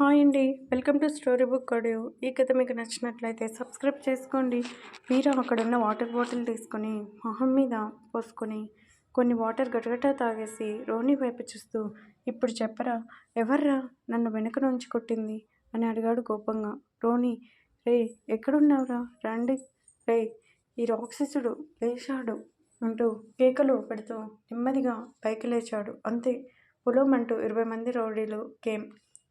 Hi అండి. Welcome to story book audio. ఈ కథ మీకు నచ్చినట్లయితే సబ్స్క్రైబ్ చేసుకోండి. మీరు అక్కడ ఉన్న వాటర్ బాటిల్ తీసుకొని మొహం మీద పోసుకొని కొన్ని వాటర్ గటగట తాగేసి రోని వైపు చూస్తూ ఇప్పుడు చెప్పరా? ఎవర్రా? నన్ను వెనుక నుంచి కొట్టింది? అని అడిగాడు కోపంగా. రోని రే ఎక్కడున్నావురా? రండి. రే ఈ రాక్షసుడు లేచాడు. అంటూ కేకలు పెడుతూ నెమ్మదిగా పైకి లేచాడు. అంతే. పొలమంటూ ఇరవై మంది రౌడీలు కేమ్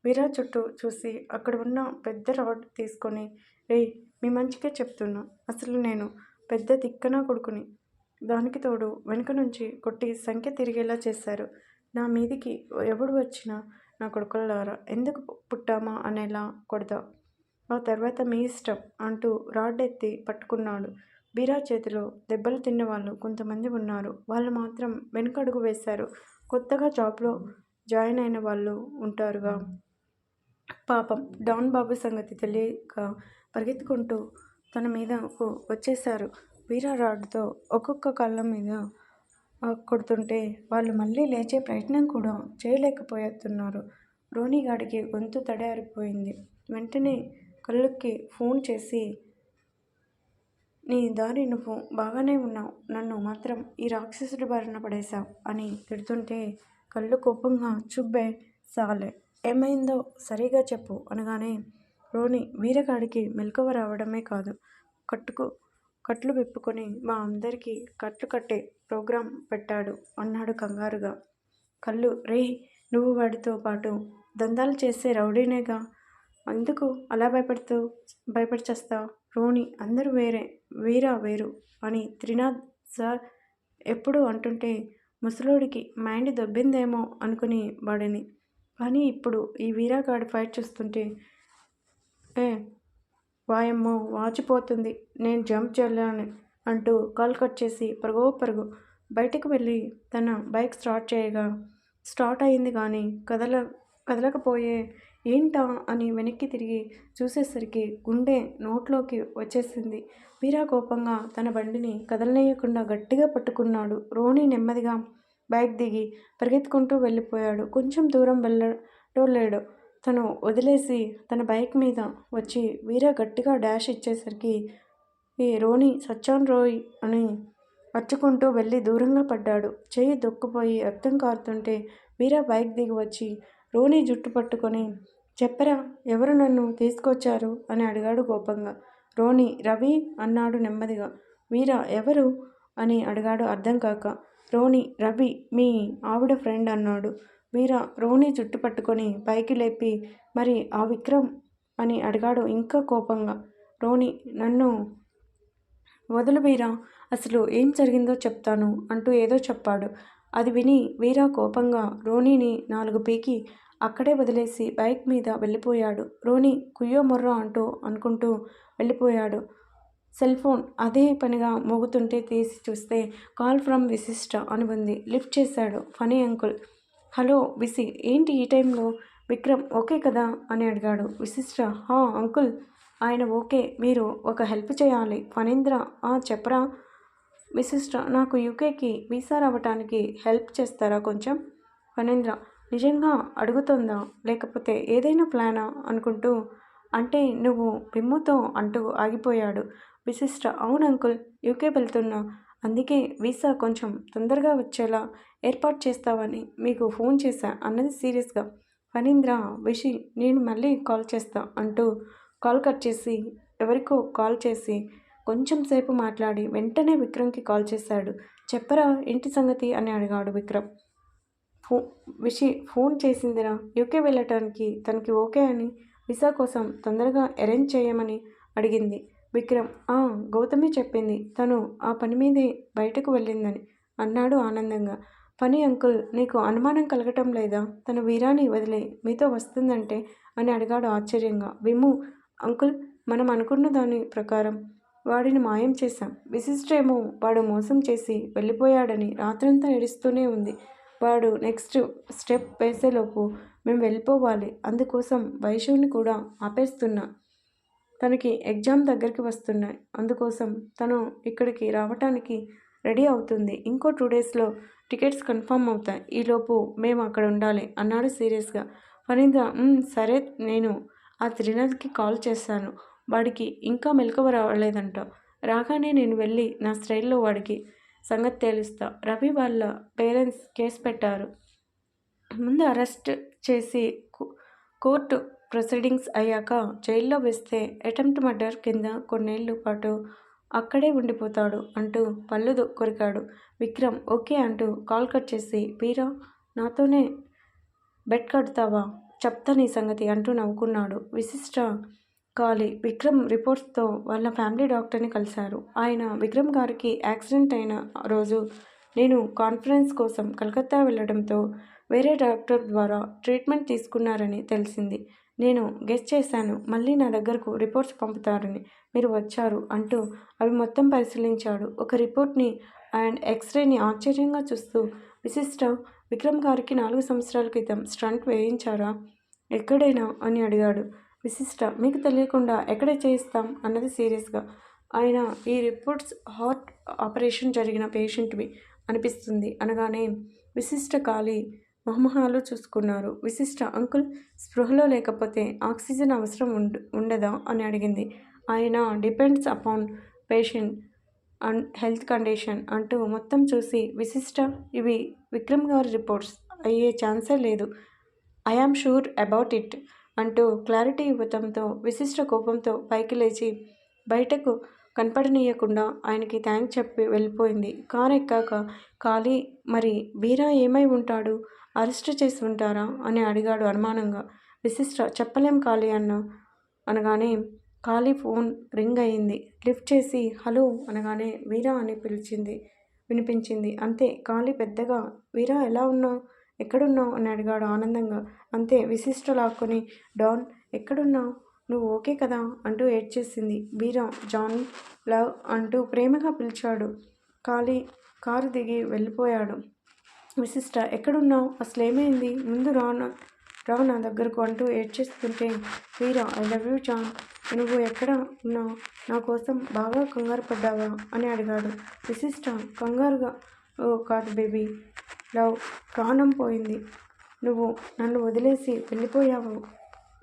వీరా చుట్టూ చూసి అక్కడ ఉన్న పెద్ద రాడ్ తీసుకొని రే మీ మంచికే చెప్తున్నా. అసలు నేను పెద్ద తిక్కన కొడుకుని. దానికి తోడు వెనుక నుంచి కొట్టి సంఖ్య తిరిగేలా చేశారు. నా మీదికి ఎవడు వచ్చినా నా కొడుకులారా ఎందుకు పుట్టామా అనేలా కొడదా. ఆ తర్వాత మీ ఇష్టం అంటూ రాడ్ ఎత్తి పట్టుకున్నాడు. బీరా చేతిలో దెబ్బలు తిన్న వాళ్ళు కొంతమంది ఉన్నారు. వాళ్ళు మాత్రం వెనుకడుగు వేశారు. కొత్తగా జాబ్లో జాయిన్ అయిన వాళ్ళు ఉంటారుగా. పాపం డాన్ బాబు సంగతి తెలియక పరిగెత్తుకుంటూ తన మీదకు వచ్చేశారు. వీరా రాడ్తో ఒక్కొక్క కళ్ళ మీద కొడుతుంటే వాళ్ళు మళ్ళీ లేచే ప్రయత్నం కూడా చేయలేకపోతున్నారు. రోణిగాడికి గొంతు తడారిపోయింది. వెంటనే కళ్ళుకి ఫోన్ చేసి నీ దారి నువ్వు బాగానే ఉన్నావు. నన్ను మాత్రం ఈ రాక్షసుడి బారిన పడేశావు అని తిడుతుంటే కళ్ళు కోపంగా చుబ్బే సాలే ఏమైందో సరిగా చెప్పు అనగానే రోని వీరగాడికి మెలకువ రావడమే కాదు. కట్టుకు కట్లు విప్పుకొని మా అందరికీ కట్లు కట్టే ప్రోగ్రాం పెట్టాడు అన్నాడు కంగారుగా. కళ్ళు రే నువ్వు వాడితో పాటు దందాలు చేసే రౌడీనేగా? ఎందుకు అలా భయపడుతూ భయపడిచేస్తావు? రోని అందరూ వేరే వీరా వేరు అని త్రినాథ్ సార్ ఎప్పుడు అంటుంటే ముసలోడికి మైండ్ దొబ్బిందేమో అనుకుని వాడిని. కానీ ఇప్పుడు ఈ వీరాగాడి ఫైట్ చూస్తుంటే ఏ వాయమ్మో వాచిపోతుంది. నేను జంప్ చేయాలని అంటూ కాల్ కట్ చేసి పరుగో పరుగు బయటకు వెళ్ళి తన బైక్ స్టార్ట్ చేయగా స్టార్ట్ అయింది కానీ కదల కదలకపోయే ఏంటా అని వెనక్కి తిరిగి చూసేసరికి గుండె నోట్లోకి వచ్చేసింది. వీరా కోపంగా తన బండిని కదలనేయకుండా గట్టిగా పట్టుకున్నాడు రోణి నెమ్మదిగా. బైక్ దిగి పరిగెత్తుకుంటూ వెళ్ళిపోయాడు. కొంచెం దూరం వెళ్ళడో లేడు. తను వదిలేసి తన బైక్ మీద వచ్చి వీర గట్టిగా డాష్ ఇచ్చేసరికి ఈ రోని సచ్చాన్ రోయ్ అని అరుచుకుంటూ వెళ్ళి దూరంగా పడ్డాడు. చేయి దొక్కుపోయి రక్తం కారుతుంటే వీరా బైక్ దిగి వచ్చి రోని జుట్టు పట్టుకొని చెప్పరా ఎవరు నన్ను తీసుకొచ్చారు? అని అడిగాడు కోపంగా. రోని రవి అన్నాడు నెమ్మదిగా. వీరా ఎవరు? అని అడిగాడు అర్థం కాక. రోణి రవి మీ ఆవిడ ఫ్రెండ్ అన్నాడు. వీరా రోణి జుట్టు పట్టుకొని పైకి లేపి మరి ఆ విక్రమ్ అని అడిగాడు ఇంకా కోపంగా. రోణి నన్ను వదులు వీరా అసలు ఏం జరిగిందో చెప్తాను అంటూ ఏదో చెప్పాడు. అది విని వీరా కోపంగా రోణిని నాలుగు పీకి అక్కడే వదిలేసి బైక్ మీద వెళ్ళిపోయాడు. రోణి కుయ్యో మొర్రో అంటూ అనుకుంటూ వెళ్ళిపోయాడు. సెల్ ఫోన్ అదే పనిగా మోగుతుంటే తీసి చూస్తే కాల్ ఫ్రమ్ విశిష్ట అని ఉంది. లిఫ్ట్ చేశాడు ఫనీ అంకుల్. హలో విసి ఏంటి ఈ టైంలో? విక్రమ్ ఓకే కదా? అని అడిగాడు. విశిష్ట హా అంకుల్. ఆయన ఓకే మీరు ఒక హెల్ప్ చేయాలి. ఫణీంద్ర "ఆ, చెప్పరా? విశిష్ట నాకు యూకేకి వీసా రావటానికి హెల్ప్ చేస్తారా కొంచెం? ఫణీంద్ర నిజంగా అడుగుతుందా? లేకపోతే ఏదైనా ప్లానా? అనుకుంటూ అంటే నువ్వు పిమ్ముతో అంటూ ఆగిపోయాడు. విశిష్ట అవును అంకుల్ యూకే వెళ్తున్నా. అందుకే వీసా కొంచెం తొందరగా వచ్చేలా ఏర్పాటు చేస్తావని మీకు ఫోన్ చేశా అన్నది సీరియస్గా. ఫణీంద్ర విషి నేను మళ్ళీ కాల్ చేస్తా అంటూ కాల్ కట్ చేసి ఎవరికో కాల్ చేసి కొంచెం సేపు మాట్లాడి వెంటనే విక్రమ్కి కాల్ చేశాడు. చెప్పరా ఇంటి సంగతి అని అడిగాడు విక్రమ్. ఫో విషి ఫోన్ చేసిందిరా. యూకే వెళ్ళటానికి తనకి ఓకే అని వీసా కోసం తొందరగా అరేంజ్ చేయమని అడిగింది. విక్రమ్ "ఆ, గౌతమి చెప్పింది. తను ఆ పని మీదే బయటకు వెళ్ళిందని అన్నాడు ఆనందంగా. పని అంకుల్ నీకు అనుమానం కలగటం లేదా? తను వీరాని వదిలే మీతో వస్తుందంటే అని అడిగాడు ఆశ్చర్యంగా. విమ్ము అంకుల్ మనం అనుకున్న దాని ప్రకారం వాడిని మాయం చేశాం. విశిష్టేమో వాడు మోసం చేసి వెళ్ళిపోయాడని రాత్రంతా ఏడుస్తూనే ఉంది. వాడు నెక్స్ట్ స్టెప్ వేసేలోపు మేము వెళ్ళిపోవాలి. అందుకోసం వైషుని కూడా ఆపేస్తున్నా. తనకి ఎగ్జామ్ దగ్గరికి వస్తున్నాయి. అందుకోసం తను ఇక్కడికి రావటానికి రెడీ అవుతుంది. ఇంకో టూ డేస్లో టికెట్స్ కన్ఫర్మ్ అవుతాయి. ఈలోపు మేము అక్కడ ఉండాలి అన్నాడు సీరియస్గా. ఫణీంద్ర సరే నేను ఆ త్రినాథ్కి కాల్ చేశాను వాడికి ఇంకా మెలకువ రాలేదంట. రాగానే నేను వెళ్ళి నా స్టైల్లో వాడికి సంగతి తేలుస్తా. రవి వాళ్ళ పేరెంట్స్ కేసు పెట్టారు. ముందు అరెస్ట్ చేసి కో- కోర్టు ప్రొసీడింగ్స్ అయ్యాక జైల్లో వేస్తే అటెంప్ట్ మర్డర్ కింద కొన్నేళ్ళ పాటు అక్కడే ఉండిపోతాడు అంటూ పళ్ళు కొరికాడు. విక్రమ్ ఓకే అంటూ కాల్ కట్ చేసి వీరా నాతోనే బెడ్ కడతావా? చెప్తా నీ సంగతి అంటూ నవ్వుకున్నాడు. విశిష్ట కాలి విక్రమ్ రిపోర్ట్స్తో వాళ్ళ ఫ్యామిలీ డాక్టర్ని కలిశారు. ఆయన విక్రమ్ గారికి యాక్సిడెంట్ అయిన రోజు నేను కాన్ఫరెన్స్ కోసం కలకత్తా వెళ్ళడంతో వేరే డాక్టర్ ద్వారా ట్రీట్మెంట్ తీసుకున్నారని తెలిసింది. నేను గెస్ చేశాను. మళ్ళీ నా దగ్గరకు రిపోర్ట్స్ పంపుతారని. మీరు వచ్చారు అంటూ అవి మొత్తం పరిశీలించాడు. ఒక రిపోర్ట్ని అండ్ ఎక్స్రేని ఆశ్చర్యంగా చూస్తూ విశిష్ట విక్రమ్ గారికి నాలుగు సంవత్సరాల క్రితం స్టంట్ వేయించారా? ఎక్కడైనా? అని అడిగాడు. విశిష్ట మీకు తెలియకుండా ఎక్కడ చేయిస్తాం? అన్నది సీరియస్గా. ఆయన ఈ రిపోర్ట్స్ హార్ట్ ఆపరేషన్ జరిగిన పేషెంట్వి అనిపిస్తుంది అనగానే విశిష్ట ఖాళీ మొహమొహాలు చూసుకున్నారు. విశిష్ట అంకుల్ స్పృహలో లేకపోతే ఆక్సిజన్ అవసరం ఉండ ఉండదా? అని అడిగింది. ఆయన depends upon patient and health condition అంటూ మొత్తం చూసి విశిష్ట ఇవి విక్రమ్ గారి రిపోర్ట్స్ అయ్యే ఛాన్సే లేదు. I am sure about it అంటూ క్లారిటీ ఇవ్వటంతో విశిష్ట కోపంతో పైకి లేచి బయటకు కనపడనీయకుండా ఆయనకి థ్యాంక్ చెప్పి వెళ్ళిపోయింది. కారు ఎక్కాక ఖాళీ మరి వీరా ఏమై ఉంటాడు? అరెస్ట్ చేసి ఉంటారా అని అడిగాడు అనుమానంగా. విశిష్ట చెప్పలేం ఖాళీ అన్న అనగానే ఖాళీ ఫోన్ రింగ్ అయింది. లిఫ్ట్ చేసి హలో అనగానే వీరా అని పిలిచింది. వినిపించింది. అంతే ఖాళీ పెద్దగా వీరా ఎలా ఉన్నావు? ఎక్కడున్నావు? అని అడిగాడు ఆనందంగా. అంతే విశిష్ట లాక్కొని డాన్ ఎక్కడున్నావు? నువ్వు ఓకే కదా? అంటూ ఏడ్చేసింది వీరా జాన్ లవ్ అంటూ ప్రేమగా పిలిచాడు. ఖాళీ కారు దిగి వెళ్ళిపోయాడు. విశిష్ట ఎక్కడున్నావు? అసలు ఏమైంది? ముందు రానా రావు నా దగ్గరకు అంటూ ఏడ్చేస్తుంటే వీరా ఐ లవ్ యూ జాన్ నువ్వు ఎక్కడ ఉన్నావు? నా కోసం బాగా కంగారు పడ్డావా? అని అడిగాడు. విశిష్ట కంగారుగా? ఓ కాదు బేబీ. లవ్ ప్రాణం పోయింది. నువ్వు నన్ను వదిలేసి వెళ్ళిపోయావు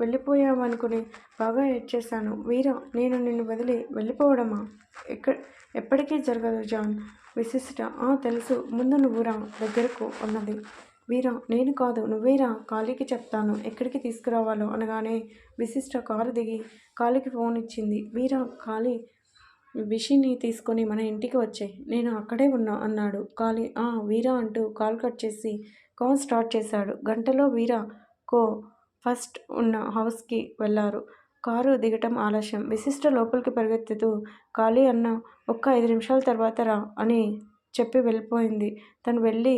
వెళ్ళిపోయావు అనుకుని బాగా ఏడ్చేశాను వీరా నేను నిన్ను వదిలి వెళ్ళిపోవడమా? ఎక్క ఎప్పటికీ జరగదు జాన్. విశిష్ట. "ఆ, తెలుసు. ముందు నువ్వు రా. దగ్గరకు అన్నది. వీరా నేను కాదు. నువ్వేరా కాళీకి చెప్తాను. ఎక్కడికి తీసుకురావాలో అనగానే విశిష్ట కారు దిగి కాళీకి ఫోన్ ఇచ్చింది. వీరా కాళీ విషిని తీసుకొని మన ఇంటికి వచ్చాయి నేను అక్కడే ఉన్నా అన్నాడు. కాళీ "ఆ, వీరా అంటూ కాల్ కట్ చేసి కాల్ స్టార్ట్ చేశాడు. గంటలో వీరా కో ఫస్ట్ ఉన్న హౌస్కి వెళ్ళారు కారు దిగటం ఆలస్యం. విశిష్ట లోపలికి పరిగెత్తుతూ ఖాళీ అన్న ఒక్క ఐదు నిమిషాల తర్వాత రా అని చెప్పి వెళ్ళిపోయింది. తను వెళ్ళి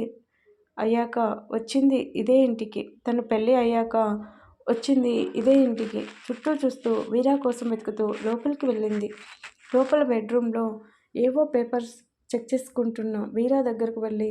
అయ్యాక వచ్చింది ఇదే ఇంటికి. తను పెళ్ళి అయ్యాక వచ్చింది ఇదే ఇంటికి. చుట్టూ చూస్తూ వీరా కోసం వెతుకుతూ లోపలికి వెళ్ళింది. లోపల బెడ్రూమ్లో ఏవో పేపర్స్ చెక్ చేసుకుంటున్న వీరా దగ్గరకు వెళ్ళి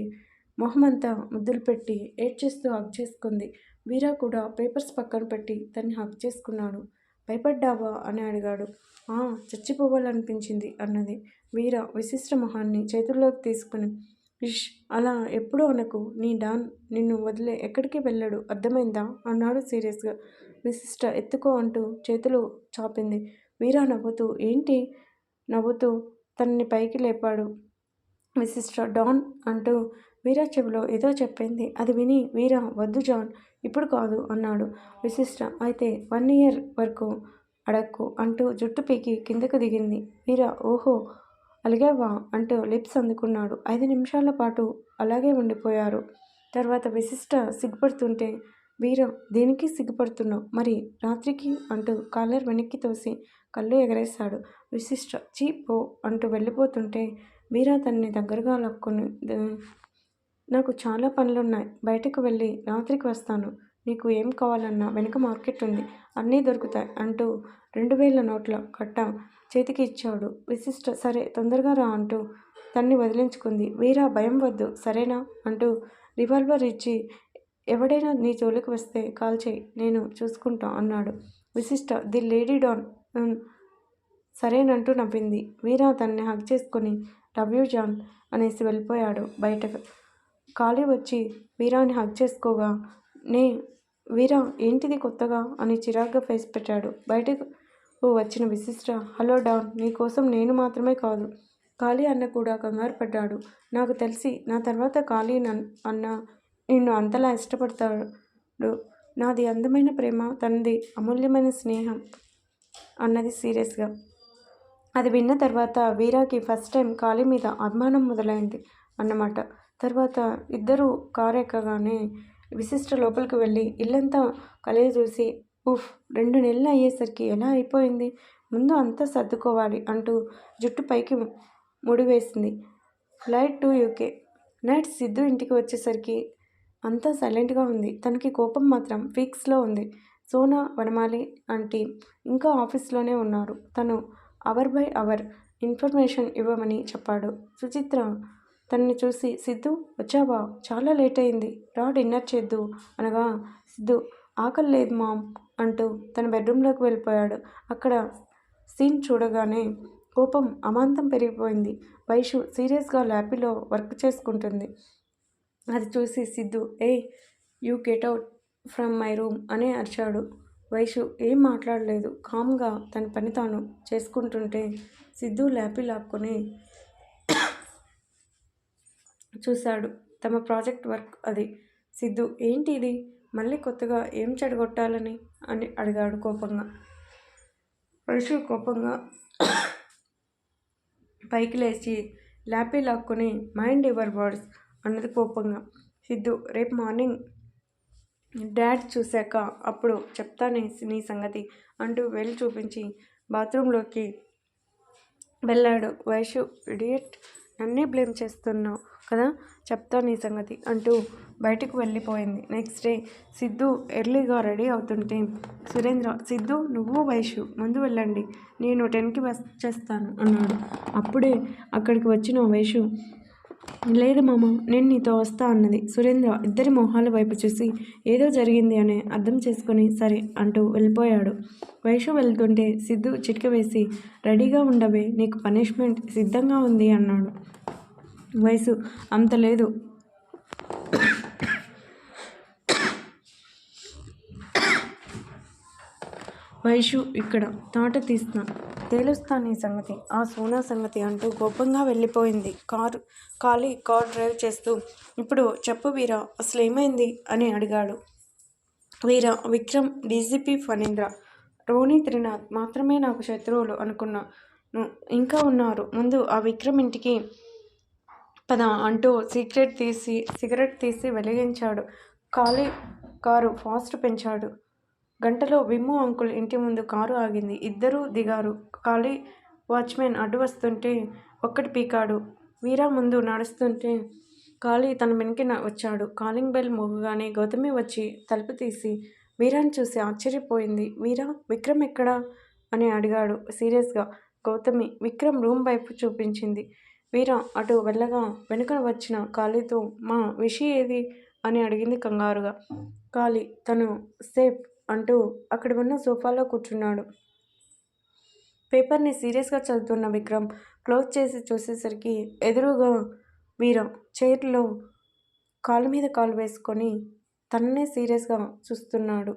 మొహమంతా ముద్దులు పెట్టి ఏడ్చేస్తూ హగ్ చేసుకుంది. వీరా కూడా పేపర్స్ పక్కన పెట్టి తన్ని హగ్ చేసుకున్నాడు. భయపడ్డావా? అని అడిగాడు. "ఆ, చచ్చిపోవాలనిపించింది అన్నది. వీర విశిష్ట మొహాన్ని చేతుల్లోకి తీసుకుని ఇష్ అలా ఎప్పుడూ అనకు. నీ డాన్ నిన్ను వదిలే ఎక్కడికి వెళ్ళాడు. అర్థమైందా? అన్నాడు సీరియస్గా. విశిష్ట ఎత్తుకో అంటూ చేతులు చాపింది. వీరా నవ్వుతూ ఏంటి? నవ్వుతూ తనని పైకి లేపాడు. విశిష్ట డాన్ అంటూ వీరా చెవిలో ఏదో చెప్పింది. అది విని వీరా వద్దు జాన్. ఇప్పుడు కాదు అన్నాడు. విశిష్ట. అయితే వన్ ఇయర్ వరకు అడక్కు అంటూ జుట్టు పీకి కిందకు దిగింది. వీరా ఓహో! అలిగావా? అంటూ లిప్స్ అందుకున్నాడు. ఐదు నిమిషాల పాటు అలాగే ఉండిపోయారు. తర్వాత విశిష్ట సిగ్గుపడుతుంటే వీర దేనికి సిగ్గుపడుతున్నావు? మరి రాత్రికి? అంటూ కాలర్ వెనక్కి తోసి కళ్ళు ఎగరేశాడు. విశిష్ట చీ పో అంటూ వెళ్ళిపోతుంటే వీర తనని దగ్గరగా లాక్కుని నాకు చాలా పనులున్నాయి. బయటకు వెళ్ళి రాత్రికి వస్తాను. నీకు ఏం కావాలన్నా వెనుక మార్కెట్ ఉంది. అన్నీ దొరుకుతాయి అంటూ రెండు వేల నోట్ల కట్ట చేతికి ఇచ్చాడు. విశిష్ట సరే తొందరగా రా అంటూ తన్ని వదిలించుకుంది. వీరా భయం వద్దు సరేనా? అంటూ రివాల్వర్ ఇచ్చి ఎవడైనా నీ జోలికి వస్తే కాల్ చేయి నేను చూసుకుంటా అన్నాడు. విశిష్ట ది లేడీ డాన్ సరేనంటూ నవ్వింది. వీరా తన్ని హక్ చేసుకొని లవ్ యూ జాన్ అనేసి వెళ్ళిపోయాడు బయటకు. ఖాళీ వచ్చి వీరాని హక్ చేసుకోగా? నే వీరా ఏంటిది కొత్తగా అని చిరాగ్గా ఫేస్ పెట్టాడు. బయటకు వచ్చిన విశిష్ట హలో డాన్ నీకోసం నేను మాత్రమే కాదు ఖాళీ అన్న కూడా కంగారు పడ్డాడు. నాకు తెలిసి నా తర్వాత ఖాళీ నన్ అన్న నిన్ను అంతలా ఇష్టపడతాడు. నాది అందమైన ప్రేమ తనది అమూల్యమైన స్నేహం అన్నది సీరియస్గా. అది విన్న తర్వాత వీరాకి ఫస్ట్ టైం ఖాళీ మీద అభిమానం మొదలైంది అన్నమాట. తర్వాత ఇద్దరూ కారు ఎక్కగానే విశిష్ట లోపలికి వెళ్ళి ఇల్లంతా కలిగి చూసి ఉఫ్ రెండు నెలలు అయ్యేసరికి ఎలా అయిపోయింది? ముందు అంతా సర్దుకోవాలి అంటూ జుట్టు పైకి ముడివేసింది. Flight to UK. Night Siddhu ఇంటికి వచ్చేసరికి అంతా సైలెంట్గా ఉంది. తనకి కోపం మాత్రం ఫిక్స్లో ఉంది. సోనా వనమాలి ఆంటీ ఇంకా ఆఫీస్లోనే ఉన్నారు. తను అవర్ బై అవర్ ఇన్ఫర్మేషన్ ఇవ్వమని చెప్పాడు. సుచిత్ర తనని చూసి సిద్ధు వచ్చావా చాలా లేట్ అయింది. రా డిన్నర్ చేద్దు. అనగా సిద్ధు ఆకలి లేదు మామ్ అంటూ తన బెడ్రూమ్లోకి వెళ్ళిపోయాడు. అక్కడ సీన్ చూడగానే కోపం అమాంతం పెరిగిపోయింది. వైషు సీరియస్గా ల్యాపీలో వర్క్ చేసుకుంటుంది. అది చూసి Siddhu hey you get out from my room అనే అరిచాడు. వైషు ఏం మాట్లాడలేదు. కామ్గా తన పని తాను చేసుకుంటుంటే సిద్ధు ల్యాపీ లాక్కొని చూశాడు. తమ ప్రాజెక్ట్ వర్క్ అది. సిద్ధు ఏంటి ఇది? మళ్ళీ కొత్తగా ఏం చెడగొట్టాలని అని అడిగాడు కోపంగా. వైషు కోపంగా పైకి లేచి ల్యాపీ లాక్కొని మైండ్ యువర్ వర్డ్స్ అన్నది కోపంగా. సిద్ధు రేపు మార్నింగ్ డాడ్ చూశాక అప్పుడు చెప్తానే నీ సంగతి అంటూ వెళ్ళి చూపించి బాత్రూంలోకి వెళ్ళాడు. వైషు ఇడియట్ నన్నే బ్లేమ్ చేస్తున్నావు. కదా? చెప్తా నీ సంగతి అంటూ బయటకు వెళ్ళిపోయింది. నెక్స్ట్ డే సిద్ధు ఎర్లీగా రెడీ అవుతుంటే సురేంద్ర సిద్ధు నువ్వు వైషు ముందు వెళ్ళండి. నేను టెన్కి వచ్చేస్తాను అన్నాడు. అప్పుడే అక్కడికి వచ్చిన వైషు లేదు మామ నేను నీతో వస్తా అన్నది. సురేంద్ర ఇద్దరి మొహాల వైపు చూసి ఏదో జరిగింది అని అర్థం చేసుకుని సరే అంటూ వెళ్ళిపోయాడు. వైషు వెళ్తుంటే సిద్ధు చిటిక వేసి రెడీగా ఉండవే నీకు పనిష్మెంట్ సిద్ధంగా ఉంది అన్నాడు. వయసు. అంత లేదు. వైషు ఇక్కడ. తోట తీస్తా తేలుస్తా నీ సంగతి. ఆ సోనా సంగతి అంటూ కోపంగా వెళ్ళిపోయింది. కారు ఖాళీ కార్ డ్రైవ్ చేస్తూ. ఇప్పుడు చెప్పు వీరా అసలు ఏమైంది అని అడిగాడు. వీరా విక్రమ్ డీజీపీ ఫణీంద్ర. రోనీ త్రినాథ్ మాత్రమే నాకు శత్రువులు అనుకున్నాను ఇంకా ఉన్నారు. ముందు ఆ విక్రమ్ ఇంటికి పద అంటూ సీక్రెట్ తీసి సిగరెట్ తీసి వెలిగించాడు. ఖాళీ కారు ఫాస్ట్ పెంచాడు. గంటలో విమ్ము అంకుల్ ఇంటి ముందు కారు ఆగింది. ఇద్దరూ దిగారు. ఖాళీ వాచ్మెన్ అడ్డు వస్తుంటే ఒక్కటి పీకాడు. వీరా ముందు నడుస్తుంటే ఖాళీ తన వెనక్కి వచ్చాడు. కాలింగ్ బెల్ మోగగానే గౌతమి వచ్చి తలుపు తీసి వీరాని చూసి ఆశ్చర్యపోయింది. వీరా విక్రమ్ ఎక్కడా? అని అడిగాడు సీరియస్గా. గౌతమి విక్రమ్ రూమ్ వైపు చూపించింది. వీర అటు వెళ్ళగా వెనుక వచ్చిన కాళీతో మా విషి ఏది? అని అడిగింది కంగారుగా. కాళీ తను సేఫ్ అంటూ అక్కడ ఉన్న సోఫాలో కూర్చున్నాడు. పేపర్ని సీరియస్గా చదువుతున్న విక్రమ్ క్లోజ్ చేసి చూసేసరికి ఎదురుగా వీర చైర్లో కాలు మీద కాలు వేసుకొని తననే సీరియస్గా చూస్తున్నాడు.